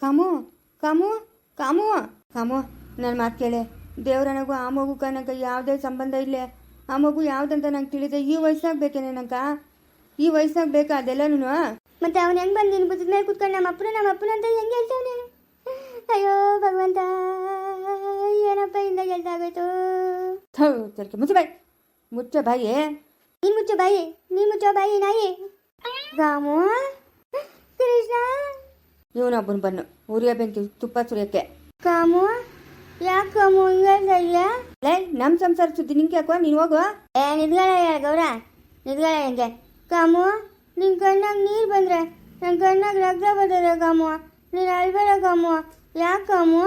Com com com. Com ನನ್ನ ಮಾತು ಕೇಳೆ. ದೇವ್ರನಗೂ ಆ ಮಗು ಕನಕ ಯಾವುದೇ ಸಂಬಂಧ ಇಲ್ಲೇ. ಆ ಮಗು ಯಾವುದಂತ ನಂಗೆ ತಿಳಿದೆ. ಈ ವಯಸ್ಸಾಗ ಬೇಕೇನೆ ನಂಗೆ? ಈ ವಯಸ್ಸಾಗ ಬೇಕಾ ಅದೆಲ್ಲನೂ ಮತ್ತೆ ಅವನು ಹೆಂಗ್ ಬಂದು ನಿನ್ ಬುದ್ಧದ ಮೇಲೆ ಕುತ್ಕೊಂಡು ನಮ್ಮ ಅಪ್ಪನ ನಮ್ಮ ಅಪ್ಪನ ಅಂತ ಹೆಂಗೆ ಹೇಳ್ತಾವನೆ ಅಯ್ಯೋ ಭಗವಂತ ಏನಪ್ಪ ಇಂದ ಗೆಲ್ದಾಗೋಯ್ತು ಸರಿ ಮುಚ್ಚ ಬಾಯಿ. ಮುಚ್ಚ ಬಾಯಿ. ನೀನ್ ಮುಚ್ಚು ಬಾಯಿ ನೀ ಮುಚ್ಚೋ ಬಾಯಿ ನಾಯಿ. ರಾಮು ಕೃಷ್ಣ. ಇವನೊಬ್ಬನು ಬನ್ನು. ಉರಿಯ ಬೆಂಕಿ ತುಪ್ಪ ಸುರಿಯಕ್ಕೆ. ಕಾಮು ಯಾಕೆ ಇಲ್ಲ ಲೇ ನಮ್ಮ ಸಂಸಾರ ಸುದ್ದಿ ನಿಂಗೆ ಯಾಕೋ ನೀನು ಹೋಗು. ಏ ನಿದ್ಗಳ ಗೌರ. ನಿದ್ಗಳ ಹೆಂಗೆ? ಕಾಮು ನಿನ್ ಕಣ್ಣಾಗ ನೀರು ಬಂದ್ರೆ ನನ್ನ ಕಣ್ಣಾಗ ರಗ್ಗ ಬರ್ತದೆ ಕಾಮು. ನೀನು ಅಳ್ಬೇಡ ಕಾಮು. ಯಾಕೆ ಕಾಮು?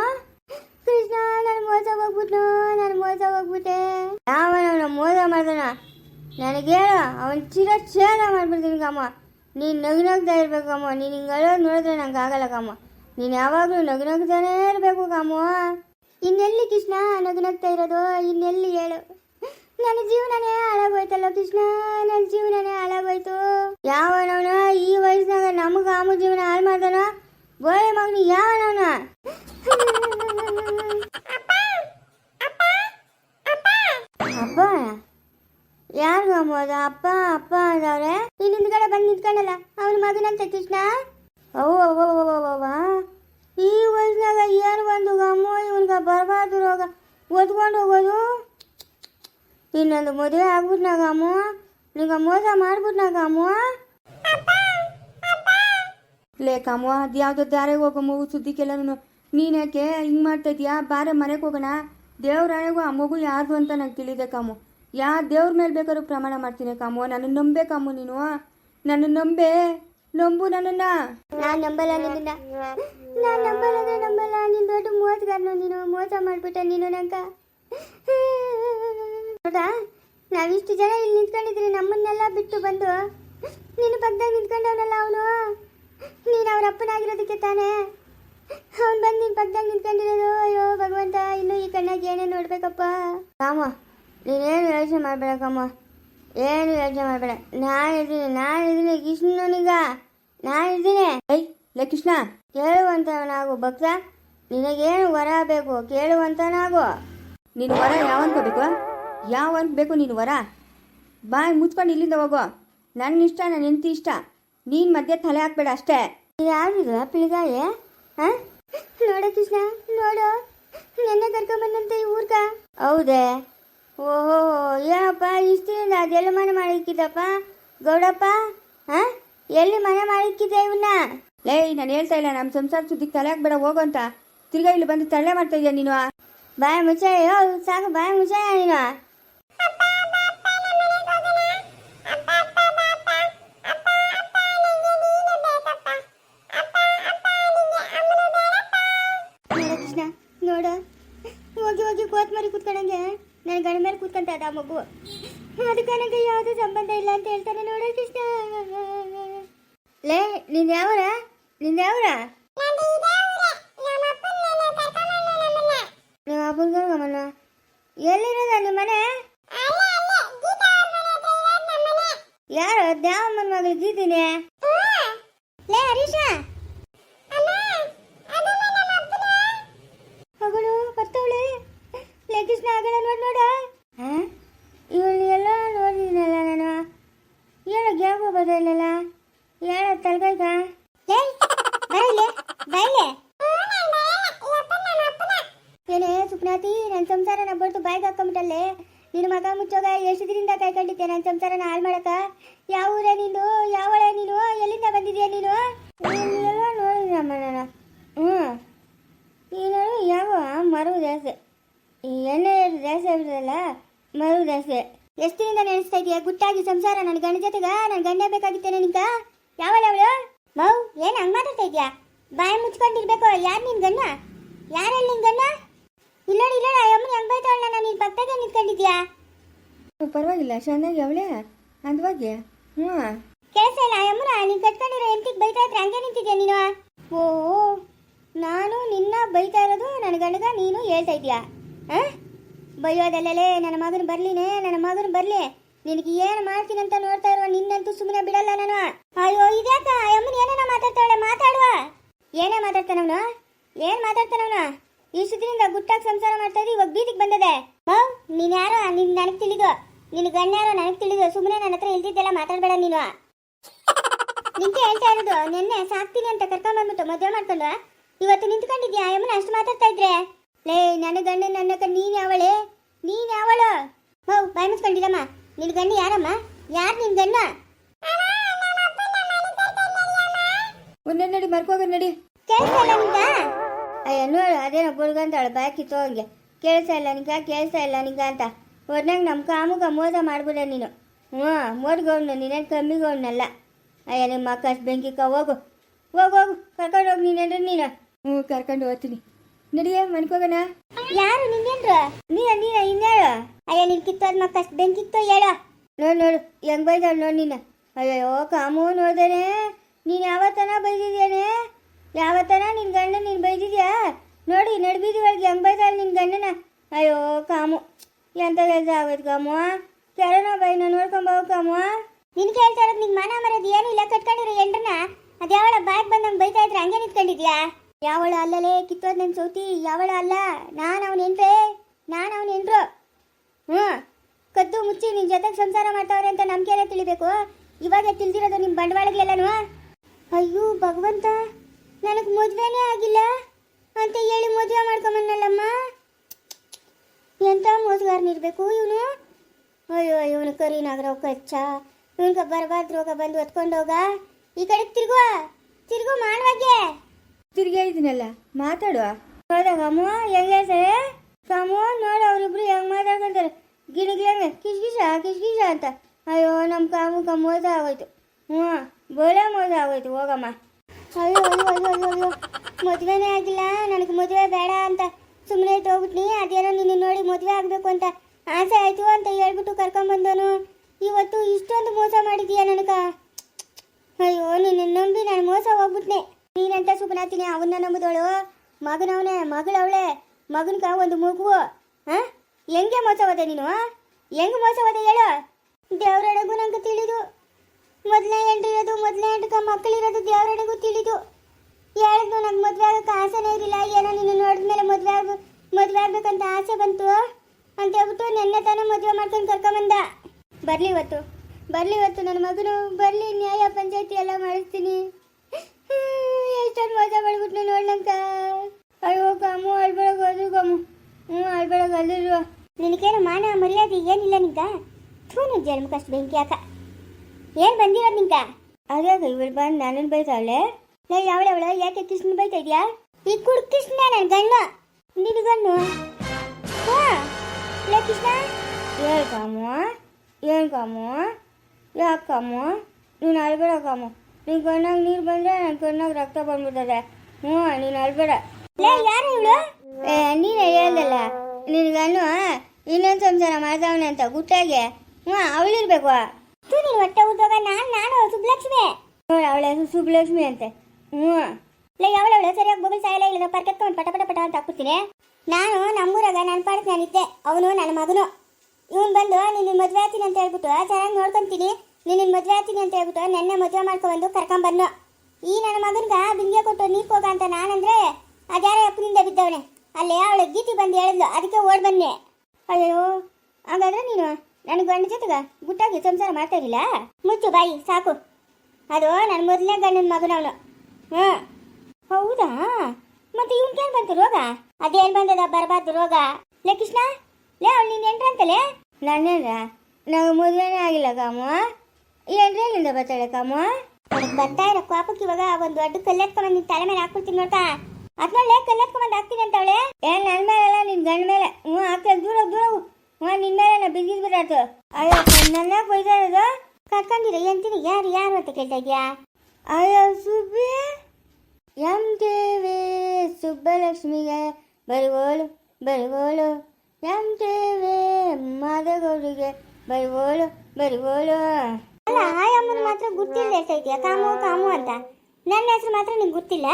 ಕೃಷ್ಣ ನಾನು ಮೋಸ ಹೋಗ್ಬಿಟ್ನು ನಾನು ಮೋಸ ಹೋಗ್ಬಿಟ್ಟೆ. ಯಾವ ಮೋಸ ಮಾಡ್ತಾನ ನನಗೆ ಅವನ್ ಚಿರ ಛೇದ ಮಾಡ್ಬಿಡ್ತೀನಿ ಕಾಮ. ನೀನು ನಗ್ನಗ್ತಾ ಇರ್ಬೇಕಮ್ಮ ನೀನು ಹಿಂಗೆ ಅಳೋದು ನೋಡಿದ್ರೆ ನಂಗೆ ಆಗಲ್ಲ ಕಾಮ ನೀನು ಯಾವಾಗಲೂ ನಗ್ನಗ್ತಾನೇ ಇರಬೇಕು ಕಮ್ಮ. ಇನ್ನೆಲ್ಲಿ ಕೃಷ್ಣ ನಗ್ನಗ್ತಾ ಇರೋದು? ಇನ್ನೆಲ್ಲಿ ಹೇಳು. ನನ್ನ ಜೀವನನೇ ಹಾಳಾಗೋಯ್ತಲ್ಲ ಕೃಷ್ಣ? ನನ್ನ ಜೀವನನೇ ಹಾಳಾಗೋಯ್ತು. ಯಾವನವನ? ಈ ವಯಸ್ಸಿನಾಗ ನಮಗ ಆಮ ಜೀವನ ಹಾಳು ಮಾಡ್ದಾನ? ಬೋಳೆ ಮಗನಿ ಯಾವನವನ? ಅಪ್ಪ ಯಾರು ಅಮ್ಮೋದ? ಅಪ್ಪ ಅಪ್ಪ ಅಂದವ್ರೆ ನೀನ್ ಹಿಂದ್ಗಡೆ ಬಂದು ನಿಂತ್ಕೊಂಡಲ್ಲ, ಅವನ ಮಗನಂತೆ ಕೃಷ್ಣ? ಅವ್ವ. ಈ ವಯಸ್ಸಿನಾಗ ಯಾರು ಬಂದು ಅಮ್ಮೋ ಇವನ್ಗ ಬರಬಾರ್ದು ರೋಗ. ಓದ್ಕೊಂಡು ಹೋಗೋದು? ಇನ್ನೊಂದು ಮದುವೆ ಆಗ್ಬಿಟ್ನಾಗ ಅಮ್ಮ ನಿಂಗ ಮೋಸ ಮಾಡ್ಬಿಟ್ನಾಗ ಅಮ್ಮ ಲೇ ಕಾಮು ಅದು ಯಾವುದೋ ದಾರಿಗೆ ಹೋಗೋ ಮಗು ಕೆಲವನು ನೀನು ಯಾಕೆ ಹಿಂಗೆ ಮಾಡ್ತಾ ಇದೀಯಾ? ಬಾರೆ ಮನೆಗೆ ಹೋಗೋಣ. ದೇವ್ರಾಯಗೂ ಆ ಮಗು ಯಾರ್ದು ಅಂತ ನಂಗೆ ತಿಳಿದೆ ಕಾಮು ಯಾ ದೇವ್ರ ಮೇಲೆ ಬೇಕಾದ್ರೂ ಪ್ರಮಾಣ ಮಾಡ್ತೀನಿ ಕಾಮು. ನಾನು ನಂಬೆ ಕಾಮು ನೀನು. ನನ್ನ ನಂಬೆ. ನಂಬು ನನ್ನನ್ನ. ನಾನು ನಂಬಲ್ಲ ನಿನ್ನ. ನಾನು ನಂಬಲ್ಲ ಅಂದ್ರೆ ನಂಬಲ್ಲ. ನೀನ್ ದೊಡ್ಡ ಮೋಸಗಾರನು ನೀನು. ಮೋಸ ಮಾಡ್ಬಿಟ್ಟೆ ನೀನು ನಂಗ. ಹೌದಾ ನಾವಿಷ್ಟು ಜನ ಇಲ್ಲಿ ನಿಂತ್ಕೊಂಡಿದ್ರಿ ನಮ್ಮನ್ನೆಲ್ಲ ಬಿಟ್ಟು ಬಂದು. ನೀನು ಪಕ್ಕದಾಗ ನಿಂತ್ಕೊಂಡವನಲ್ಲ ಅವನು. ನೀನು ಅವ್ರ ಅಪ್ಪನಾಗಿರೋದಕ್ಕೆ ತಾನೇ. ಅವ್ನು ಬಂದು ನೀನು ಪಕ್ಕದಾಗ ನಿಂತ್ಕೊಂಡಿರೋದು. ಅಯ್ಯೋ ಭಗವಂತ ಇನ್ನು ಈ ಕಣ್ಣಾಗ ಏನೇ ನೋಡ್ಬೇಕಪ್ಪ. ಕಾಮ ನೀನೇನು ಯೋಚನೆ ಮಾಡಬೇಡ ಕಾಮ ಏನು ಯೋಚನೆ ಮಾಡಬೇಡ. ನಾನು ಇದ್ದೀನಿ ನಾನು ಇದ್ದೀನಿ ಕೃಷ್ಣನಿಗ. ನಾನು ಇದ್ದೀನಿ. ಏಯ್ ಲೇ ಕೃಷ್ಣ. ಕೇಳುವಂತವನಾಗು ಭಕ್ತ. ನಿನಗೇನು ವರ ಬೇಕು? ಕೇಳುವಂತನಾಗು ನೀನು ವರ ಯಾವನ್ಕೋಬೇಕು ಯಾವ ಬೇಕು ನೀನು ವರ? ಬಾಯ್ ಮುಚ್ಕೊಂಡು ಇಲ್ಲಿಂದ ಹೋಗು. ನನ್ನ ಇಷ್ಟ ನನ್ನ ಹೆಂಡತಿ ಇಷ್ಟ. ನೀನು ಮಧ್ಯೆ ತಲೆ ಹಾಕ್ಬೇಡ ಅಷ್ಟೇ. ಯಾರಿದ್ರ ಪಿಳಿಗಾಯಿ? ಹಾ ನೋಡ ಕೃಷ್ಣ ನೋಡು. ನೆನ್ನೆ ಕರ್ಕೊಂಬಂದಂತೆ ಈ ಊರ್ಗ. ಹೌದೇ? ಓಹೋ ಏನಪ್ಪ ಇಷ್ಟಿನಿಂದ ಅದೆಲ್ಲ ಮನೆ ಮಾಡಿಕ್ಕಿದಪ್ಪ ಗೌಡಪ್ಪ ಹಾ? ಎಲ್ಲಿ ಮನೆ ಮಾಡಿಕ್ಕಿದೆ ಇವನ್ನ ಲೇ ನಾನು ಹೇಳ್ತಾ ಇಲ್ಲ ನಮ್ಮ ಸಂಸಾರ ಸುದ್ದಿ ತಲೆ ಬೇಡ ಹೋಗೋ ಅಂತ. ತಿರ್ಗಾ ಇಲ್ಲಿ ಬಂದು ತಲೆ ಮಾಡ್ತಾ ಇದೀಯ ನೀನು? ಬಾಯ ಮುಚ್ಚಾಯ ಸಾಕು ಬಾಯ ಮುಚ್ಚಾಯ ನೀನು. ನೋಡು ಕೃಷ್ಣ ನೋಡು. ಹೋಗಿ ಹೋಗಿ ಕೋತ್ಮರಿ ಕೂತ್ಕೊಂಡಂಗೆ. ನನ್ನ ಗಣ ಮೇಲೆ ಕೂತ್ಕೊಂತ ಅದ ಮಗು. ಅದಕ್ಕೆ ನನಗೆ ಯಾವುದೂ ಸಂಬಂಧ ಇಲ್ಲ ಅಂತ ಹೇಳ್ತಾನೆ ನೋಡ ಕೃಷ್ಣ. ಲೇ ನಿಂದ ಯಾವರ? ನಿಂದ ಯಾವರ? ನಿಮ್ಮ ಅಪ್ಪನ ಗಮನ ಎಲ್ಲಿರೋದ ನಿಮ್ಮ ಮನೆ? ಯಾರು? ದ್ಯಾವಮ್ಮನ ಮಗಳು ಗೀತೀನಿ? ಲೇ ಹರೀಶ ಮಗಳು ಬರ್ತವಳೆ ಲೇ ಕೃಷ್ಣ ಆಗಲ್ಲ ನೋಡಿ ನೋಡ. ಇವಳು ಎಲ್ಲ ನೋಡಿದ್ದೀನಲ್ಲ ನಾನು. ಹೇಳೋ ಗ್ಯಾಪ್ ಬದಲಲ್ಲ ಹೇಳ ತಲ್ಗೈಗ ಬರಲೆ ಬರಲೆ. ಏನೇ ಸುಪ್ನಾತಿ ನನ್ನ ಸಂಸಾರನ ಬರ್ತು ಬಾಯ್ಗೆ ಹಾಕೊಂಬಿಟ್ಟಲ್ಲೇ? ನಿನ್ನ ಮಗ ಮುಚ್ಚೋಗ ಎಷ್ಟು ದಿನದಿಂದ ಕಾಯ್ಕೊಂಡಿದ್ದೆ ನನ್ನ ಸಂಸಾರನ ಹಾಳು ಮಾಡಕ? ಯಾವ ಊರೇ ನೀನು? ಯಾವಳೆ ನೀನು? ಎಲ್ಲಿಂದ ಬಂದಿದ್ಯಾ ನೀನು? ನೋಡಿದ್ರಮ್ಮ ನಾನು. ಹ್ಞೂ ನೀನು ಯಾವ ಮರು ಜಾಸ್ತಿ ಈ ದಾಸೆ ಆಗ್ಬಿಟ್ಟದಲ್ಲ ಮರು ದಾಸೆ ಎಷ್ಟು ದಿನದಿಂದ ನೆನೆಸ್ತಾ ಇದೀಯ? ಗುಟ್ಟಾಗಿ ಸಂಸಾರ ನನ್ನ ಗಂಡ ಜೊತೆಗ ನನ್ನ ಗಂಡ ಬೇಕಾಗಿತ್ತೆ ನಿಂಗ ಯಾವಳ ಅವಳು? ಮೌ ಏನು ಹಂಗೆ ಮಾತಾಡ್ತಾ ಇದೆಯಾ? ಬಾಯಿ ಮುಚ್ಕೊಂಡಿರ್ಬೇಕು ಯಾರು ನಿನ್ ಗಣ್ಣ ಯಾರು ಹೇಳಿ ನಿನ್ ಗಂಡ? ಇಲ್ಲ ಇಲ್ಲ ಅಮ್ಮನ ಹೆಂಗ್ ಬೈತಾವಳ ನಾನು ನಿನ್ ಪಕ್ಕದಾಗ ನಿಂತ್ಕೊಂಡಿದ್ಯಾ ಪರವಾಗಿಲ್ಲ ಚೆನ್ನಾಗಿ ಅವಳೆ. ಅಂದವಾಗಿ? ಹ್ಞೂ ಕೆಲಸ ಇಲ್ಲ ಅಮ್ಮನ ನೀನ್ ಕಟ್ಕೊಂಡಿರೋ ಹೆಂಡತಿಗೆ ಬೈತಾ ಇದ್ರೆ ಹಂಗೆ ನಿಂತಿದ್ಯಾ ನೀನು? ಓ ನಾನು ನಿನ್ನ ಬೈತಾ ಇರೋದು ನನ್ನ ಗಂಡಗ ನೀನು ಹೇಳ್ತಾ ಇದೀಯಾ? ಬೈಯೋದಲ್ಲಲೇ, ನನ್ನ ಮಗನ ಬರ್ಲಿನೇ, ನನ್ನ ಮಗನ ಬರ್ಲಿ. ನಿನಗೆ ಏನು ಮಾಡ್ತೀನಿ ಅಂತ ನೋಡ್ತಾ ಇರುವ ನಿನ್ನಂತೂ ಸುಮ್ಮನೆ ಬಿಡಲ್ಲ ನಾನು. ಅಯ್ಯೋ, ಇದ್ಯಾಕ? ಅಮ್ಮನ ಏನೇನೋ ಮಾತಾಡ್ತಾಳೆ ಮಾತಾಡುವ. ಏನೇ ಮಾತಾಡ್ತಾನವನು? ಏನ್ ಮಾತಾಡ್ತಾನವನು? ಈ ಸುದ್ದಿನಿಂದ ಗುಟ್ಟಾಗಿ ಸಂಸಾರ ಮಾಡ್ತಾ ಇದ್ದೀವಿ ಇವಾಗ ಬೀದಿಗೆ ಬಂದದೆ. ಹೌ, ನೀನು ಯಾರೋ? ನಿನ್ ನನಗೆ ತಿಳಿದು. ನಿನ್ ಗಣ್ಯಾರೋ ಯಾರೋ ನನಗೆ ತಿಳಿದು? ಸುಮ್ಮನೆ ನನ್ನ ಹತ್ರ ಇಲ್ದಿದ್ದೆಲ್ಲ ಮಾತಾಡ್ಬೇಡ ನೀನು. ನಿಂಗೆ ಹೇಳ್ತಾ ಇರೋದು, ನಿನ್ನೆ ಸಾಕ್ತೀನಿ ಅಂತ ಕರ್ಕೊಂಡ್ಬಂದ್ಬಿಟ್ಟು ಮದುವೆ ಮಾಡ್ಕೊಂಡು, ಇವತ್ತು ನಿಂತ್ಕೊಂಡಿದ್ಯಾ? ಯಮನ ಅಷ್ಟು ಮಾತಾಡ್ತಾ ಇದ್ರೆ. ಲೇ ನನ್ನ ಗಂಡ ನನ್ನ ಕಣ್ ನೀನು ಯಾವಳೆ? ನೀನು ಯಾವಳು? ಹೌ ಬಾಯ್ ಮುಚ್ಕೊಂಡಿರಮ್ಮ ನಿನ್ ಗಂಡ ಯಾರಮ್ಮ? ಯಾರು ನಿನ್ ಗಂಡ? ಒಂದೇ ನಡಿ ಮರ್ಕೋಗ ನಡಿ. ಕೇಳ್ತಾ ಇಲ್ಲ ನಿಂಗ? ಅಯ್ಯ ನೋಡು ಅದೇನೋ ಬುಡ್ಗಂತಾಳೆ ಬಾಕಿತ್ತು ಹಂಗೆ. ಕೇಳಿಸ ಇಲ್ಲ ನಿಂಗ ಕೇಳ್ತಾ ಇಲ್ಲ ನಿಂಗ ಅಂತ. ಒಟ್ನಾಗ ನಮ್ಮ ಕಾಮುಗ ಮೋಸ ಮಾಡ್ಬಿಡ ನೀನು. ಹ್ಞೂ ಮೋಡ್ಗೌಡ್ನ ನೀನೇನು ಕಮ್ಮಿಗೌಡ್ನಲ್ಲ ಅಯ್ಯ ನಿಮ್ಮ ಅಕ್ಕ ಬೆಂಕಿ ಕ ಹೋಗು. ಹೋಗು ಹೋಗು ಕರ್ಕೊಂಡು ಹೋಗಿ ನೀನೇನ್ರಿ ನೀನು. ಹ್ಞೂ ಕರ್ಕೊಂಡು ಹೋಗ್ತೀನಿ. ನಡಿಯೇ ಮನ್ಕೋಗಣ. ಯಾರು ನಿನ್ನೇನ್ರ? ನೀನ ನೀನ ಇನ್ಯಾರು? ಅಯ್ಯ ನಿನ್ ಕಿತ್ತೋದ್ ಮಕ್ಕ ಅಷ್ಟ್ ಬೆಂಕಿತ್ತು ಹೇಳ. ನೋಡು ನೋಡು ಹೆಂಗ್ ಬೈದಾಳ ನೋಡು ನೀನು. ಅಯ್ಯೋ ಕಾಮು ನೋಡ್ದೇನೆ. ನೀನು ಯಾವತ್ತನ ಬೈದಿದ್ಯಾನೆ? ಯಾವತ್ತನ ನಿನ್ ಗಂಡ ನೀನು ಬೈದಿದ್ಯಾ? ನೋಡಿ ನಡ್ಬೀದಿ ಒಳಗೆ ಹೆಂಗ್ ಬೈದಾಳ ನಿನ್ ಗಂಡನ? ಅಯ್ಯೋ ಕಾಮು. ಎಂತ ಕೆಲಸ ಆಗೋಯ್ತು ಕಾಮು ಕೆರನ ಬೈನ ನೋಡ್ಕೊಂಬವು ಕಾಮು ನಿನ್ ಕೇಳ್ತಾ ಇರೋದ್ ನಿಂಗೆ ಮನ ಮರದ ಏನು ಇಲ್ಲ ಕಟ್ಕೊಂಡಿರೋ ಎಂಡ್ರನ್ನ ಅದ್ಯಾವಳ ಬಂದ್ ಬಂದಂಗೆ ಬೈತಾ ಇದ್ರೆ ಹಂಗೆ ನಿಂತ್ಕೊಂಡಿದ್ಯಾ? ಯಾವಳ ಅಲ್ಲಲೇ ಕಿತ್ತೋದ್ ನನ್ನ ಸೌತಿ? ಯಾವಳ ಅಲ್ಲ? ನಾನು ಅವನ ಹೆಂಡ್ರೆ? ನಾನು ಅವನ ಹೆಂಡ್ರು? ಹ್ಞೂ. ಕದ್ದು ಮುಚ್ಚಿ ನಿನ್ ಜೊತೆಗೆ ಸಂಸಾರ ಮಾಡ್ತಾವ್ರೆ ಅಂತ ನಮ್ಗೆಲ್ಲ ತಿಳಿಬೇಕು. ಇವಾಗ ತಿಳಿದಿರೋದು ನಿಮ್ಮ ಬಂಡವಾಳಗಳೆಲ್ಲನೂ? ಅಯ್ಯೋ, ಭಗವಂತ. ನನಗೆ ಮದುವೆನೇ ಆಗಿಲ್ಲ. ಅಂತ ಹೇಳಿ ಮದುವೆ ಮಾಡ್ಕೊಂಬನ್ನಲ್ಲಮ್ಮ ಎಂಥ ಮೋಸಗಾರನಿರ್ಬೇಕು ಇವನು? ಅಯ್ಯೋ, ಇವನು ಕರಿ ನಾಗರಾವ್ ಕಚ್ಚ. ಇವನ್ಗ ಬರಬಾರ್ದು ರೋಗ ಬಂದು ಹೊತ್ಕೊಂಡೋಗ ಈ ಕಡೆ ತಿರ್ಗುವ. ತಿರ್ಗು ಮಾಡುವಾಗೆ ತಿರ್ಗೇ ಇದೀನಲ್ಲ ಮಾತಾಡುವ? ಹೌದಾಗ ಅಮ್ಮ ಹೆಂಗೆ ಸರ್ ಕಮ್ಮ ನೋಡಿ, ಅವರಿಬ್ರು ಹೆಂಗ್ ಮಾತಾಡ್ಕೊಂತಾರೆ. ಗಿಡಗ್ಲಂಗೆ ಕಿಶ್ಕಿಶ ಕಿಶ್ಕಿಶ ಅಂತ. ಅಯ್ಯೋ ನಮ್ಮ ಕಾಮುಕ ಮೋಸ ಆಗೋಯ್ತು. ಹ್ಞೂ, ಬೋಳೆ ಮೋಸ ಆಗೋಯ್ತು, ಹೋಗಮ್ಮ. ಅಯ್ಯೋ ಅಯ್ಯೋ ಅಯ್ಯೋ ಅಯ್ಯೋ ಅಯ್ಯೋ ಮದುವೆನೇ ಆಗಿಲ್ಲ, ನನಗೆ ಮದುವೆ ಬೇಡ ಅಂತ. ಸುಮ್ಮನೆ ಹೋಗ್ಬಿಟ್ನಿ ಅದೇನೋ ನಿನ್ನ ನೋಡಿ ಮದುವೆ ಆಗಬೇಕು ಅಂತ. ಆಸೆ ಆಯ್ತು ಅಂತ ಹೇಳ್ಬಿಟ್ಟು ಕರ್ಕೊಂಬಂದನು ಇವತ್ತು ಇಷ್ಟೊಂದು ಮೋಸ ಮಾಡಿದೀಯ ನನಗೆ? ಅಯ್ಯೋ, ನಿನ್ನ ನಂಬಿ ನಾನು ಮೋಸ ಹೋಗ್ಬಿಟ್ನೆ. ನೀನಂತ ಸುಮ್ಮನಾತೀನಿ ಅವನ್ನ ನಂಬುದವಳು ಮಗನವನೇ, ಮಗಳವಳೆ ಮಗನ್ಗ ಒಂದು ಮಗು. ಹಾ ಹೆಂಗೆ ಮೋಸ ಹೋದೆ ನೀನು ಹೆಂಗೆ ಮೋಸ ಹೋದೆ ಹೇಳು? ದೇವ್ರಡೆಗೂ ನಂಗೆ ತಿಳಿದು. ಮೊದಲನೇ ಹೆಂಡ್ರಿರೋದು ಮೊದಲನೇ ಹೆಂಡ್ಕ ಮಕ್ಕಳಿರೋದು ದೇವ್ರಡೆಗೂ ತಿಳಿದು. ಹೇಳಿದ್ನು ನಂಗೆ ಮದುವೆ ಆಗಕ್ಕೆ ಆಸೆನೇ ಇರಲಿಲ್ಲ. ಏನೋ ನೀನು ನೋಡಿದ್ಮೇಲೆ ಮದುವೆ ಆಗ, ಮದುವೆ ಆಗ್ಬೇಕಂತ ಆಸೆ ಬಂತು ಅಂತ ಹೇಳ್ಬಿಟ್ಟು ನೆನ್ನೆ ತಾನೇ ಮದುವೆ ಮಾಡ್ಕೊಂಡು ಕರ್ಕೊಂಬಂದ. ಬರ್ಲಿ ಇವತ್ತು ಬರ್ಲಿ ಇವತ್ತು ನನ್ನ ಮಗನು. ಬರ್ಲಿ ನ್ಯಾಯ ಪಂಚಾಯತಿ ಎಲ್ಲ ಮಾಡಿಸ್ತೀನಿ. ಎಷ್ಟೊಂದು ಮಜಾ ಮಾಡ್ಬಿಟ್ನು ನೋಡ್ಲಂಕ ಅಯ್ಯೋ ಕಮ್ಮು ಅಳ್ಬೇಡಗ ಹೋದ್ರು ಕಮ್ಮು ಹ್ಞೂ ಅಳ್ಬೇಡಗ ಅಲ್ಲಿರುವ ನಿನಗೇನು ಮಾನ ಮರ್ಯಾದೆ ಏನಿಲ್ಲ ನಿಂಕ ಥೂ, ನಿನ್ ಕಷ್ಟ ಬೆಂಕಿ ಹಾಕ. ಏನು ಬಂದಿರೋದು ನಿಂಗ? ಅದಾಗ ಇವಳು ಬಂದು ನನ್ನನ್ನು ನಾ ಲೇ ಯಾವಳವಳ ಯಾಕೆ ಕೃಷ್ಣ ಬೈತಾ ಇದೆಯಾ? ಈ ಕುಡ್ ಕೃಷ್ಣ ನನ್ನ ಗಂಡ. ನಿನ್ನ ಗಣ್ಣು ಹಾ. ಕೃಷ್ಣ. ಹೇಳು ಕಾಮು ಏನು ಕಾಮು ಯಾಕೆ ಕಾಮು ನೀನು ಅಳ್ಬೇಡ ಕಾಮು ನಿನ್ ಕಣ್ಣಾಗ ನೀರು ಬಂದ್ರೆ ನನ್ನ ಕಣ್ಣಾಗ ರಕ್ತ ಬಂದ್ಬಿಡ್ತದೆ. ಹ್ಞೂ ನೀನು ಅಳ್ಬೇಡ. ಲೇ ಯಾರು ಇವಳು? ನೀನೇ ಹೇಳ್ದಲ್ಲ. ನಿನ್ಗನ್ನು ಇನ್ನೊಂದು ಸಂಸಾರ ಮಾಡ್ದವನೆ ಅಂತ ಗುಟ್ಟಾಗೆ. ಹ್ಞೂ ಅವಳಿರ್ಬೇಕು ತೂ ನೀನು ಹೊಟ್ಟೆ ಉದ್ಯೋಗ ನಾನು ನಾನು ಸುಬ್ಲಕ್ಷ್ಮಿ. ನೋಡು ಅವಳ ಸುಬ್ಲಕ್ಷ್ಮಿ ಅಂತೆ. ಹ್ಞೂ. ಲೇ ಅವಳು? ಸರಿಯಾಗಿ ಬೊಗಲ್ ಸಾಯಲ್ಲ ಇಲ್ಲ ಪರ್ಕೆ ತಗೊಂಡು ಪಟ ಪಟ ಪಟ ಅಂತ ಹಾಕ್ಬಿಡ್ತೀನಿ. ನಾನು ನಮ್ಮೂರಾಗ ನನ್ನ ಪಾಡಕ್ಕೆ ನಾನಿದ್ದೆ. ಅವನು ನನ್ನ ಮಗನು. ಇವನು ಬಂದು ನಿನ್ನ ಮದುವೆ ಆಗ್ತೀನಿ ಅಂತ ಹೇಳ್ಬಿಟ್ಟು ಚೆನ್ನಾಗಿ ನೋಡ್ಕೊಂತೀನಿ. ನಿನ್ನ ಮದುವೆ ಆಗ್ತೀನಿ ಅಂತ ಹೇಳ್ಬಿಟ್ಟು ನೆನ್ನೆ ಮದುವೆ ಮಾಡ್ಕೊಬಂದು ಕರ್ಕೊಂಬನ್ನು ಈ ನನ್ನ ಮಗನ್ಗ ಬಿಂದಿಗೆ ಕೊಟ್ಟು ನೀರು ಹೋಗ ಅಂತ ನಾನಂದ್ರೆ ಅದ್ಯಾರೋ ಅಪ್ಪನಿಂದ ಬಿದ್ದವನೆ. ಅಲ್ಲೇ ಅವಳು ಗೀತಿ ಬಂದು ಹೇಳಿದ್ಲು, ಅದಕ್ಕೆ ಓಡ್ ಬನ್ನಿ ಅಯ್ಯೋ, ಹಾಗಾದ್ರೆ ನೀನು ನನ್ನ ಗಂಡ ಜೊತೆಗ ಗುಟ್ಟಾಗಿ ಸಂಸಾರ ಮಾಡ್ತಾ ಇರಲಿಲ್ಲ? ಮುಚ್ಚು ಬಾಯಿ, ಸಾಕು. ಅದು ನನ್ನ ಮೊದಲನೇ ಗಂಡನ ಮಗನವನು ಹ್ಞೂ ಹೌದಾ? ಮತ್ತೆ ಇವನ್ಗೇನು ಬಂತು ರೋಗ? ಅದೇನು ಬಂದದ ಬರಬಾರ್ದು ರೋಗ? ಲೇ ಕೃಷ್ಣ, ಲೇ ಅವ್ಳು ನೀನು ಎಂಟ್ರಂತಲೇ ನನ್ನೇನ್ರ ನಂಗೆ ಮದುವೆನೇ ಆಗಿಲ್ಲ ಕಾಮು. ಎಂಟ್ರೆಲ್ಲಿಂದ ಬರ್ತಾಳೆ ಬರ್ತಾಳಕ್ಕಮ್ಮ ನನಗೆ ಬರ್ತಾ ಇರೋ ಕೋಪಕ್ಕೆ ಇವಾಗ ಒಂದು ದೊಡ್ಡ ಕಲ್ಲೆತ್ಕೊಂಡ್ ನಿನ್ ತಲೆ ಮೇಲೆ ಹಾಕ್ಬಿಡ್ತೀನಿ ನೋಡ್ತಾ. ಅದ್ಮೇಲೆ ಕಲ್ಲೆತ್ಕೊಂಡ್ ಹಾಕ್ತೀನಿ ಅಂತವಳೆ ಏ ನನ್ನ ಮೇಲಲ್ಲ, ನಿನ್ ಗಂಡ ಮೇಲೆ. ಹ್ಞೂ, ಹಾಕ್ತೇನೆ, ದೂರ ದೂರ. ಹ್ಞೂ, ನಿನ್ ಮೇಲೆ ನಾ ಬಿದ್ದಿದ್ ಬಿಡಾತು. ಅಯ್ಯೋ ನನ್ನ ಬೈತಾ ಇರೋದು. ಕರ್ಕೊಂಡಿರ ಎಂತೀನಿ ಯಾರು ಯಾರು ಅಂತ ಕೇಳ್ತಾ ಇದೀಯಾ ಅಯ್ಯೋ, ಸುಬ್ಬಿ. ಎಂ ಟಿವಿ ಸುಬ್ಬಲಕ್ಷ್ಮಿಗೆ ಬರಿಗೋಳು ಬರಿಗೋಳು ಎಂ ಟಿವಿ ಮಾದಗೌರಿಗೆ ಬರಿಗೋಳು ಬರಿಗೋಳು ಅಲ್ಲ ಆಯಮ್ಮನ ಅಮ್ಮನ ಮಾತ್ರ ಗುರ್ತಿಲ್ಲ ಹೇಳ್ತಾ ಇದೆಯಾ ಕಾಮು ಕಾಮು ಅಂತ. ನನ್ನ ಹೆಸರು ಮಾತ್ರ ನಿಂಗೆ ಗೊತ್ತಿಲ್ಲ?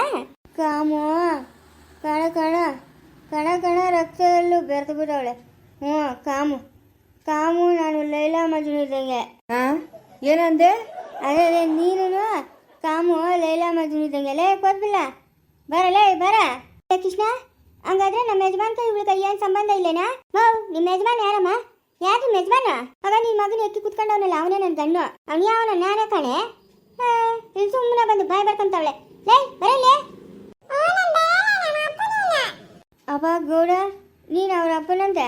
ಕಾಮು ಕಣ ಕಣ ಕಣ ಕಣ ರಕ್ತದಲ್ಲೂ ಬೆರೆತು ಬಿಡವಳೆ ಹ್ಞೂ ಕಾಮು. ಕಾಮು ನಾನು ಲೈಲಾ ಮಜ್ನು ಇದ್ದಂಗೆ. ಹಾ ಏನಂದೆ? ಅದೇ ಅದೇ ನೀನು ಕಾಮು ಲೈಲಾ ಮಜ್ನು ಇದ್ದಂಗೆ. ಲೇ ಕೊದ್ಬಿಲ್ಲ ಬರಲೇ ಬರ. ಕೃಷ್ಣ ಹಂಗಾದ್ರೆ ನಮ್ಮ ಯಜಮಾನ್ ಕೈ ಇವಳಿಗೆ ಏನು ಸಂಬಂಧ ಇಲ್ಲೇನಾ? ಮೌ ನಿಮ್ಮ ಯಜಮಾನ್ ಯಾರಮ್ಮ? ಯಾರು ಯಜಮಾನ ಆಗ ನಿನ್ ಮಗನ ಎತ್ತಿ ಕುತ್ಕೊಂಡವನಲ್ಲ, ಅವನೇ ನನ್ನ ಗಂಡು. ಅವನ್ ಯಾವನ ನಾನೇ ಕಣೆ. ಇಲ್ಲಿ ಸುಮ್ಮನೆ ಬಂದು ಬಾಯ್ ಬರ್ಕೊಂತವಳೆ. ಲೇ ಬರಲೇ ಅವ ಗೌಡ, ನೀನು ಅವ್ರ ಅಪ್ಪನಂತೆ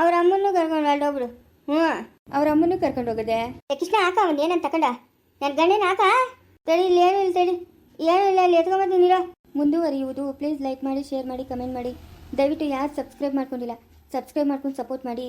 ಅವ್ರ ಅಮ್ಮನ್ನು ಕರ್ಕೊಂಡು ಹೊರಟೋಗ್ಬಿಡು ಹ್ಞೂ, ಅವ್ರ ಅಮ್ಮನ್ನು ಕರ್ಕೊಂಡು ಹೋಗದೆ? ಕೃಷ್ಣ ಹಾಕ ಅವನ್ ಏನಂತ ತಕೊಂಡ? ನನ್ನ ಗಂಡನ ಹಾಕ ತಡಿ, ಇಲ್ಲಿ ಏನು ಇಲ್ಲ, ತಡಿ. ಏನು ಇಲ್ಲ, ಅಲ್ಲಿ ಎತ್ಕೊಂಬತ್ತೀನಿರೋ ಮುಂದುವರಿಯುವುದು. ಪ್ಲೀಸ್ ಲೈಕ್ ಮಾಡಿ, ಶೇರ್ ಮಾಡಿ, ಕಮೆಂಟ್ ಮಾಡಿ. ದಯವಿಟ್ಟು ಯಾರು ಸಬ್ಸ್ಕ್ರೈಬ್ ಮಾಡ್ಕೊಂಡಿಲ್ಲ, ಸಬ್ಸ್ಕ್ರೈಬ್ ಮಾಡ್ಕೊಂಡು ಸಪೋರ್ಟ್ ಮಾಡಿ.